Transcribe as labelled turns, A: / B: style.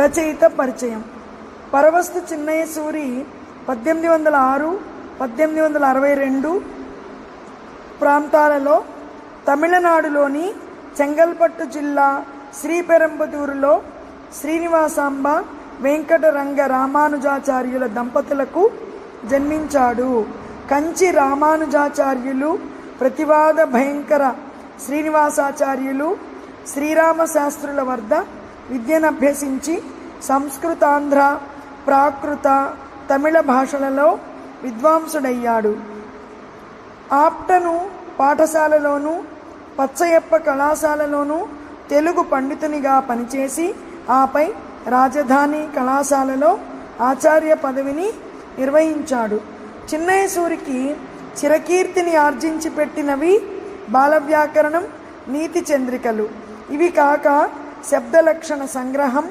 A: రచయిత పరిచయం. పరవస్తు చిన్నయ్య సూరి పద్దెనిమిది వందల ఆరు పద్దెనిమిది వందల అరవై రెండు ప్రాంతాలలో తమిళనాడులోని చెంగల్పట్టు జిల్లా శ్రీపెరంబదూరులో శ్రీనివాసాంబ వెంకటరంగ రామానుజాచార్యుల దంపతులకు జన్మించాడు. కంచి రామానుజాచార్యులు ప్రతివాద భయంకర శ్రీనివాసాచార్యులు శ్రీరామ శాస్త్రుల విద్యను అభ్యసించి సంస్కృతాంధ్ర ప్రాకృత తమిళ భాషలలో విద్వాంసుడయ్యాడు. ఆప్టను పాఠశాలలోను పచ్చయప్ప కళాశాలలోను తెలుగు పండితునిగా పనిచేసి ఆపై రాజధాని కళాశాలలో ఆచార్య పదవిని నిర్వహించాడు. చిన్నయసూరికి చిరకీర్తిని ఆర్జించి పెట్టినవి బాలవ్యాకరణం నీతి చంద్రికలు. ఇవి కాక శబ్దలక్షణ సంగ్రహం